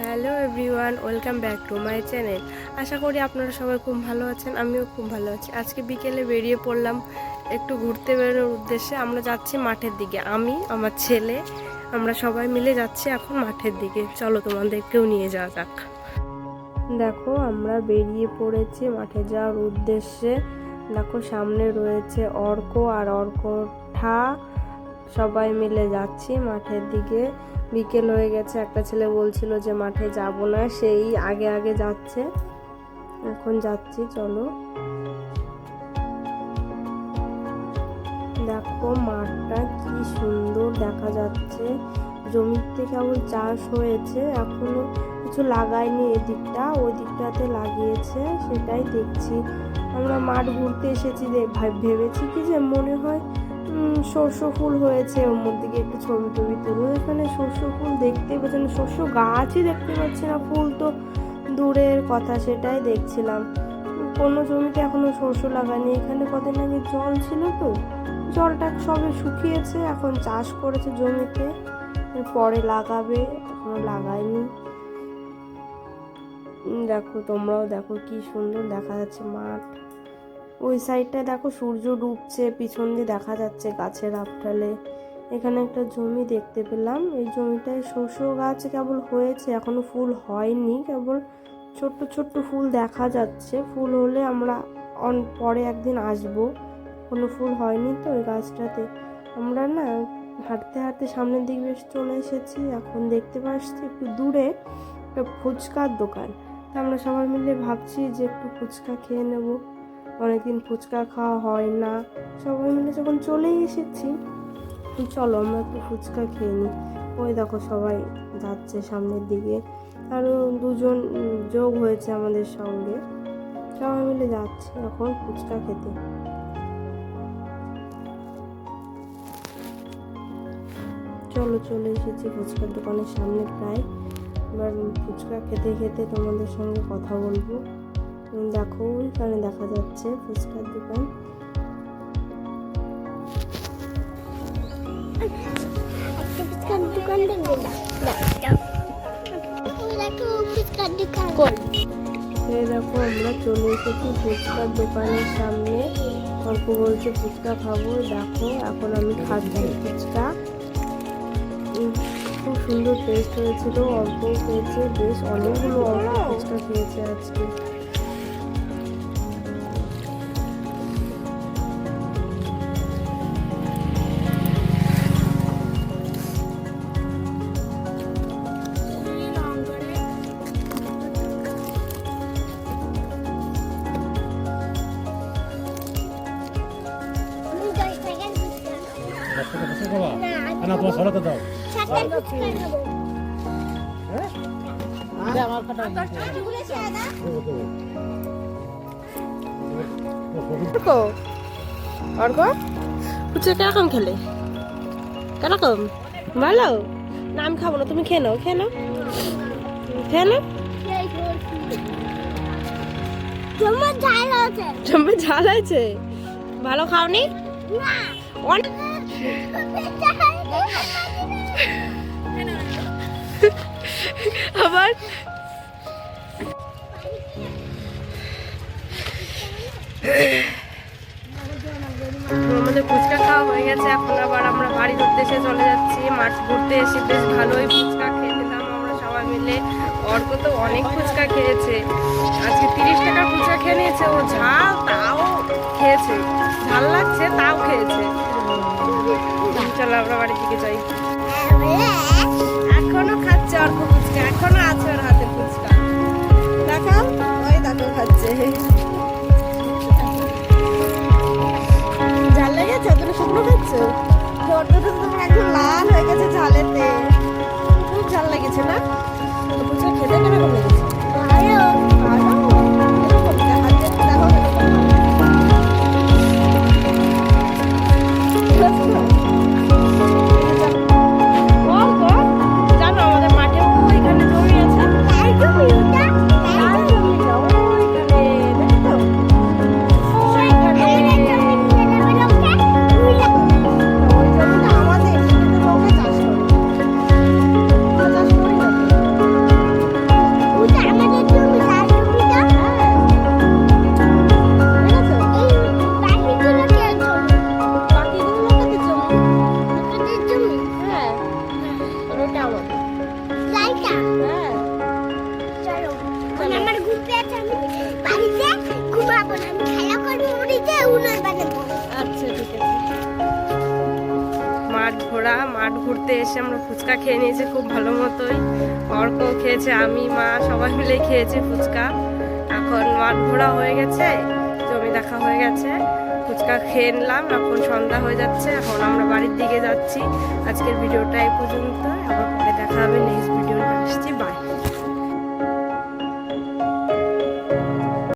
Hello everyone, welcome back to my channel. আশা করি আপনারা সবাই খুব ভালো আছেন, আমিও খুব ভালো আছি। আজকে বিকেলে বেরিয়ে পড়লাম একটু ঘুরতে বেরোনোর উদ্দেশ্যে। আমরা যাচ্ছি মাঠের দিকে। আমি, আমার ছেলে, আমরা সবাই মিলে যাচ্ছি এখন মাঠের দিকে। চলো তোমাদেরকেও নিয়ে যাওয়া যাক। দেখো, আমরা বেরিয়ে পড়েছি মাঠে যাওয়ার উদ্দেশ্যে। দেখো, সামনে রয়েছে অর্ক আর অর্কঠা। সবাই মিলে যাচ্ছি মাঠের দিকে। বিকেল হয়ে গেছে, একটা ছেলে বলছিল যে মাঠে যাব না, সেই আগে আগে যাচ্ছে। এখন যাচ্ছি, চলো। দেখো মাঠটা কি সুন্দর দেখা যাচ্ছে। জমিতে কেবল চাষ হয়েছে, এখনও কিছু লাগায়নি এদিকটা ওই দিকটাতে লাগিয়েছে, সেটাই দেখছি। আমরা মাঠ ঘুরতে এসেছি ভেবেছি কি যে মনে হয় শস্য ফুল হয়েছে, ওর মধ্যে একটু ছবি টবি তুলো এখানে শস্য ফুল দেখতে পাচ্ছি না গাছই দেখতে পাচ্ছি না, ফুল তো দূরের কথা সেটাই দেখছিলাম। কোনো জমিতে এখনও শস্য লাগায়নি। এখানে কদিন আগে জল ছিল তো, জলটা সবে শুকিয়েছে, এখন চাষ করেছে জমিতে। পরে লাগাবে, এখনও লাগায়নি। দেখো, তোমরাও দেখো কি সুন্দর দেখা যাচ্ছে মাঠ। ওই সাইডটায় দেখো সূর্য ডুবছে, পিছন দিয়ে দেখা যাচ্ছে গাছের আফটালে এখানে একটা জমি দেখতে পেলাম। এই জমিটায় শস্য গাছ কেবল হয়েছে, এখনও ফুল হয়নি। কেবল ছোট্ট ছোট্ট ফুল দেখা যাচ্ছে। ফুল হলে আমরা অন, পরে একদিন আসব। কোনো ফুল হয়নি তো ওই গাছটাতে। আমরা না হাঁটতে হাঁটতে সামনের দিক বেশ চলে এসেছি। এখন দেখতে পাচ্ছি একটু দূরে একটা ফুচকার দোকান। তা আমরা সবাই মিলে ভাবছি যে একটু ফুচকা খেয়ে নেব। অনেকদিন ফুচকা খাওয়া হয় না। সবাই মিলে যখন চলেই এসেছি, চলো আমরা একটু ফুচকা খেয়ে নিই। ওই দেখো সবাই যাচ্ছে সামনের দিকে। আরও দুজন যোগ হয়েছে আমাদের সঙ্গে। সবাই মিলে যাচ্ছে এখন ফুচকা খেতে। চলো, চলে এসেছি ফুচকার দোকানের সামনে প্রায়। এবার ফুচকা খেতে খেতে তোমাদের সঙ্গে কথা বলব। দেখো ওইখানে দেখা যাচ্ছে ফুচকার দোকান। একটা ফুচকার দোকান। দেখবে দেখো আমরা চলে এসেছি ফুচকার দোকানের সামনে। অল্প বলছে ফুচকা খাব দেখো এখন আমি খাচ্ছি ফুচকা। খুব সুন্দর টেস্ট হয়েছিল অল্প খেয়েছে বেশ অনেকগুলো অল্প ফুচকা খেয়েছে আজকে। না তোমার সরাতে দাও। ফুচকা কীরকম খেলে? কীরকম? ভালো? না আমি খাব না তুমি খেয়ে নাও খেয়ে নাও। খেয়ে নাও। তোমার ঝাল আছে। জম্মে ঝাল আছে। ভালো খাওনি? আবার? আমাদের ফুচকা খাওয়া হয়ে গেছে, এখন আবার আমরা বাড়ির উদ্দেশ্যে চলে যাচ্ছি মাঠ ঘুরতে এসে বেশ ভালোই অর্ক তো অনেক ফুচকা খেয়েছে। আজকে তিরিশ টাকার ফুচকা খেয়ে নিয়েছে, ও ঝাল তাও খেয়েছে। ঝাল লাগছে, তাও খেয়েছে। চলো আমরা বাড়ির দিকে যাই। এখনও খাচ্ছে অর্ক ফুচকা, এখনও আছে ওর হাতে ফুচকা। দেখাও, ওই দেখো খাচ্ছে। ঝাল লেগেছে তুমি শুকনো খাচ্ছ? ঠোঁটটা তো তোমার একদম লাল হয়ে গেছে ঝালেতে। খুব ঝাল লেগেছে না? তো ফুচকা খেতে কেরকম আচ্ছা মাঠ ঘোরা, মাঠ ঘুরতে এসে আমরা ফুচকা খেয়ে নিয়েছি খুব ভালো মতোই। অর্ক খেয়েছে, আমি, মা সবাই মিলে খেয়েছি ফুচকা। এখন মাঠ ঘোরা হয়ে গেছে, জমি দেখা হয়ে গেছে। ফুচকা খেয়ে নিলাম, এখন সন্ধ্যা হয়ে যাচ্ছে, এখন আমরা বাড়ির দিকে যাচ্ছি। আজকের ভিডিওটা এই পর্যন্ত আবার পরে দেখা হবে নেক্সট ভিডিওটা আসছি বাই